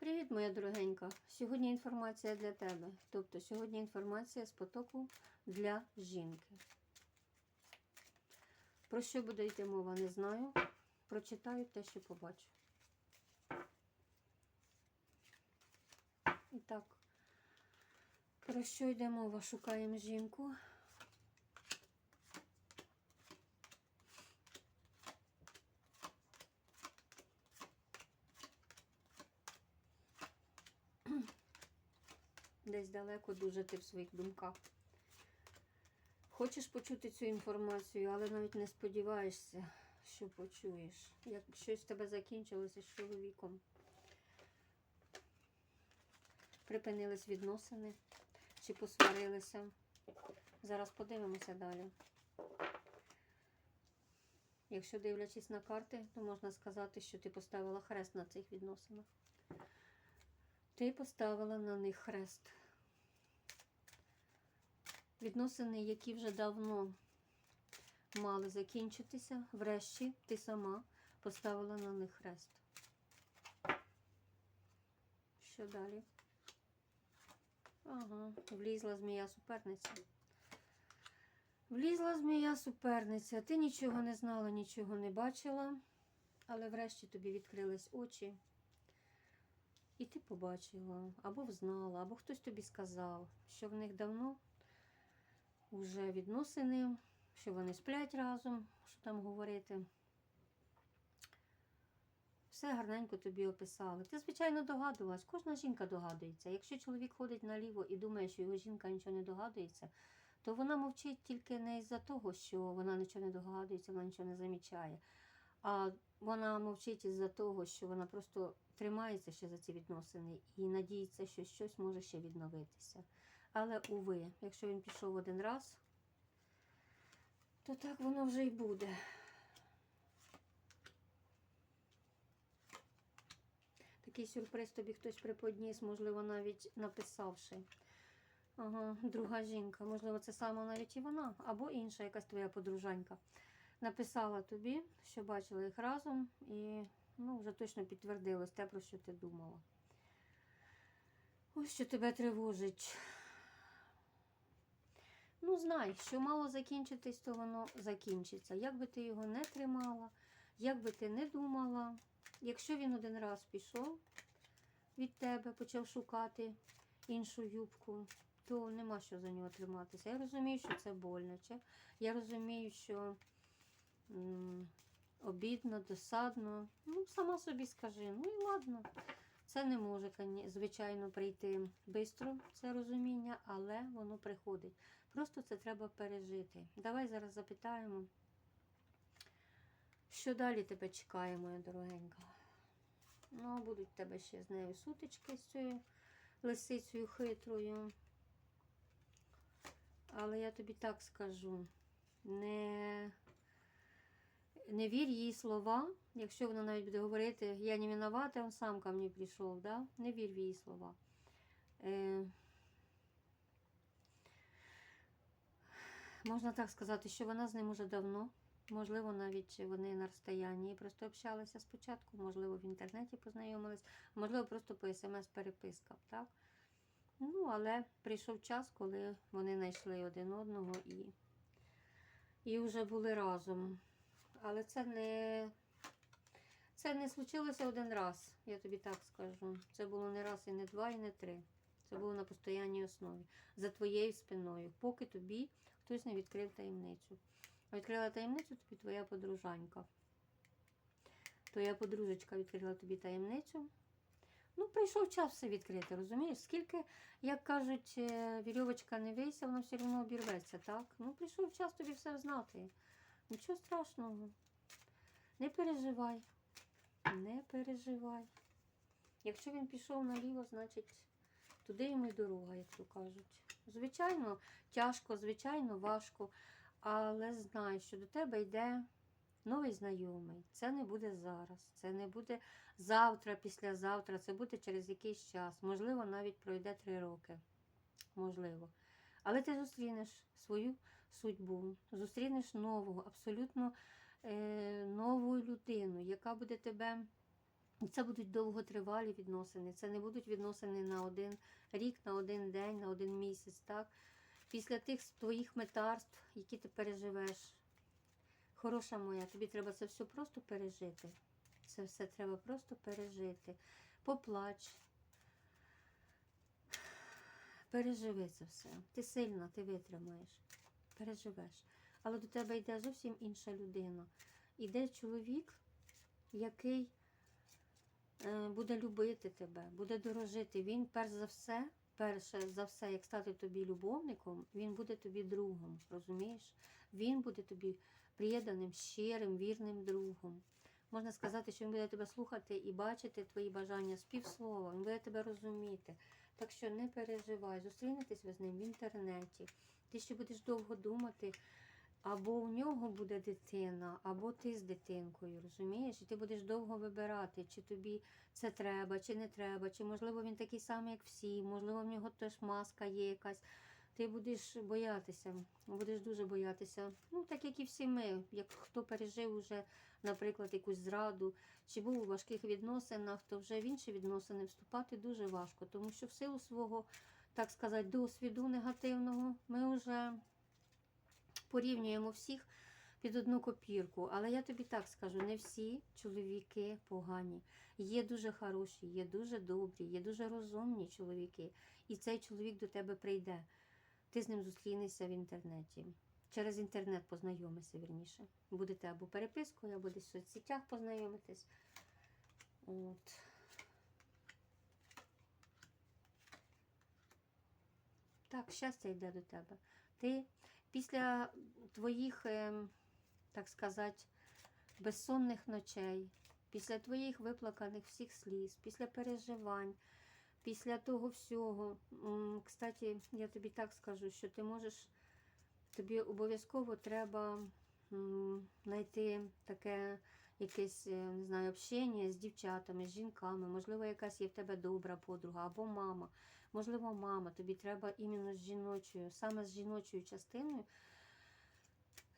Привіт, моя дорогенька. Сьогодні інформація для тебе. Тобто сьогодні інформація з потоку для жінки. Про що буде йти мова, не знаю. Прочитаю те, що побачу. І так, про що йде мова? Шукаємо жінку. Десь далеко дуже ти в своїх думках. Хочеш почути цю інформацію, але навіть не сподіваєшся, що почуєш. Як щось в тебе закінчилося з чоловіком. Припинились відносини чи посварилися. Зараз подивимося далі. Якщо дивлячись на карти, то можна сказати, що ти поставила хрест на цих відносинах. Ти поставила на них хрест. Відносини, які вже давно мали закінчитися, врешті ти сама поставила на них хрест. Що далі? Ага, влізла змія суперниця. Влізла змія суперниця. Ти нічого не знала, нічого не бачила, але врешті тобі відкрились очі. І ти побачила, або взнала, або хтось тобі сказав, що в них давно вже відносини, що вони сплять разом, що там говорити. Все гарненько тобі описали. Ти, звичайно, догадувалась, кожна жінка догадується. Якщо чоловік ходить наліво і думає, що його жінка нічого не догадується, то вона мовчить тільки не із-за того, що вона нічого не догадується, вона нічого не замічає. А вона мовчить із-за того, що вона просто тримається ще за ці відносини і надіється, що щось може ще відновитися. Але, уви, якщо він пішов один раз, то так воно вже й буде. Такий сюрприз тобі хтось приподніс, можливо, навіть написавши. Ага, друга жінка, можливо, це саме навіть і вона, або інша якась твоя подружанька. Написала тобі, що бачила їх разом, і ну, вже точно підтвердилось те, про що ти думала. Ось що тебе тривожить. Ну, знай, що мало закінчитись, то воно закінчиться. Як би ти його не тримала, як би ти не думала, якщо він один раз пішов від тебе, почав шукати іншу юбку, то нема що за нього триматися. Я розумію, що це боляче. Я розумію, що м, обідно, досадно. Ну, сама собі скажи, ну і ладно. Це не може, звичайно, прийти швидко, це розуміння, але воно приходить. Просто це треба пережити. Давай зараз запитаємо, що далі тебе чекає, моя дорогенька. Ну, будуть тебе ще з нею сутички з цією лисицею хитрою. Але я тобі так скажу, не, не вір її слова, якщо вона навіть буде говорити, я не виновата, він сам ко мені прийшов, да? не вір в її слова. Е, можна так сказати, що вона з ним уже давно. Можливо, навіть вони на розстоянні просто общалися спочатку, можливо, в інтернеті познайомились, можливо, просто по смс-перепискам, так? Ну, але прийшов час, коли вони знайшли один одного і, і вже були разом. Але це не, це не случилося один раз, я тобі так скажу. Це було не раз і не два, і не три. Це було на постійній основі. За твоєю спиною, поки тобі хтось не відкрив таємницю. Відкрила таємницю тобі твоя подружанька. Твоя подружечка відкрила тобі таємницю. Ну, прийшов час все відкрити, розумієш? Скільки, як кажуть, е, вірьовочка не вийся, воно все одно обірветься, так? Ну, прийшов час тобі все знати. Нічого страшного. Не переживай. Не переживай. Якщо він пішов наліво, значить туди йому й дорога, як то кажуть. Звичайно, тяжко, звичайно, важко. Але знай, що до тебе йде новий знайомий. Це не буде зараз, це не буде завтра, післязавтра, це буде через якийсь час. Можливо, навіть пройде три роки. Можливо. Але ти зустрінеш свою судьбу, зустрінеш нового, абсолютно е, нову людину, яка буде тебе це будуть довготривалі відносини. Це не будуть відносини на один рік, на один день, на один місяць. так? Після тих твоїх метарств, які ти переживеш, хороша моя, тобі треба це все просто пережити. Це все треба просто пережити. Поплач. Переживи це все. Ти сильна, ти витримаєш. Переживеш. Але до тебе йде зовсім інша людина. Іде чоловік, який буде любити тебе, буде дорожити. Він, перш за все, перше за все, як стати тобі любовником, він буде тобі другом. Розумієш? Він буде тобі приєданим, щирим, вірним другом. Можна сказати, що він буде тебе слухати і бачити твої бажання з півслова, він буде тебе розуміти. Так що не переживай, зустрінетесь ви з ним в інтернеті. Ти ще будеш довго думати, або у нього буде дитина, або ти з дитинкою, розумієш? І ти будеш довго вибирати, чи тобі це треба, чи не треба, чи можливо він такий самий, як всі, можливо, в нього теж маска є якась. Ти будеш боятися, будеш дуже боятися. Ну, так як і всі ми, як хто пережив уже, наприклад, якусь зраду, чи був у важких відносинах, то вже в інші відносини вступати дуже важко, тому що в силу свого, так сказати, досвіду негативного ми вже порівнюємо всіх під одну копірку. Але я тобі так скажу: не всі чоловіки погані. Є дуже хороші, є дуже добрі, є дуже розумні чоловіки. І цей чоловік до тебе прийде. Ти з ним зустрінешся в інтернеті. Через інтернет познайомишся вірніше. Будете або перепискою, або десь в соцсетях познайомитись. От. Так, щастя йде до тебе. Ти після твоїх, ем, так сказати, безсонних ночей, після твоїх виплаканих всіх сліз, після переживань, після того всього. Кстати, я тобі так скажу, що ти можеш, тобі обов'язково треба знайти таке якесь, е, не знаю, общення з дівчатами, з жінками, можливо, якась є в тебе добра подруга або мама. Можливо, мама, тобі треба іменно з жіночою, саме з жіночою частиною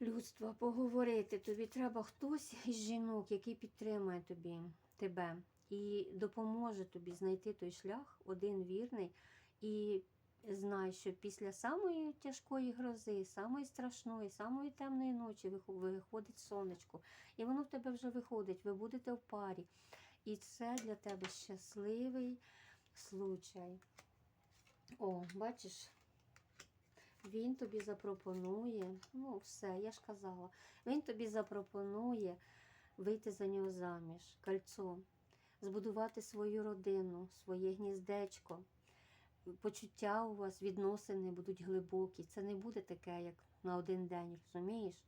людства поговорити. Тобі треба хтось із жінок, який підтримує тобі, тебе і допоможе тобі знайти той шлях, один вірний. І знай, що після самої тяжкої грози, самої страшної, самої темної ночі виходить сонечко. І воно в тебе вже виходить, ви будете в парі. І це для тебе щасливий случай. О, бачиш, він тобі запропонує, ну все, я ж казала, він тобі запропонує вийти за нього заміж, кольцо, збудувати свою родину, своє гніздечко. Почуття у вас, відносини будуть глибокі. Це не буде таке, як на один день, розумієш?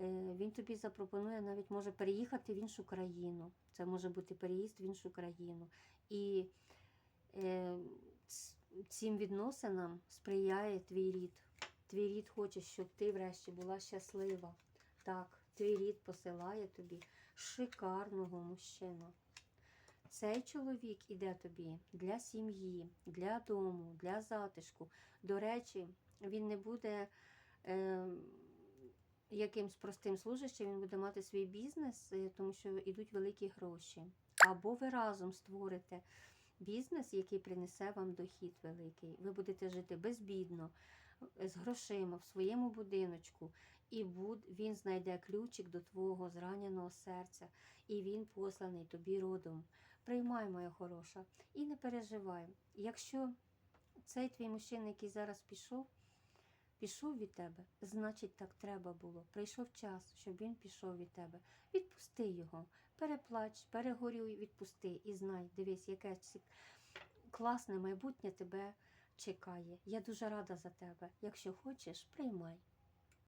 Е, Він тобі запропонує навіть може переїхати в іншу країну. Це може бути переїзд в іншу країну. І е, цим відносинам сприяє твій рід. Твій рід хоче, щоб ти врешті була щаслива. Так, твій рід посилає тобі шикарного мужчину. Цей чоловік іде тобі для сім'ї, для дому, для затишку. До речі, він не буде е, якимсь простим служащим, він буде мати свій бізнес, е, тому що йдуть великі гроші. Або ви разом створите бізнес, який принесе вам дохід великий. Ви будете жити безбідно, з грошима в своєму будиночку, і буд, він знайде ключик до твого зраненого серця, і він посланий тобі родом. Приймай, моя хороша, і не переживай. Якщо цей твій мужчина, який зараз пішов, пішов від тебе, значить так треба було. Прийшов час, щоб він пішов від тебе. Відпусти його, переплач, перегорюй, відпусти і знай, дивись, яке класне майбутнє тебе чекає. Я дуже рада за тебе. Якщо хочеш, приймай.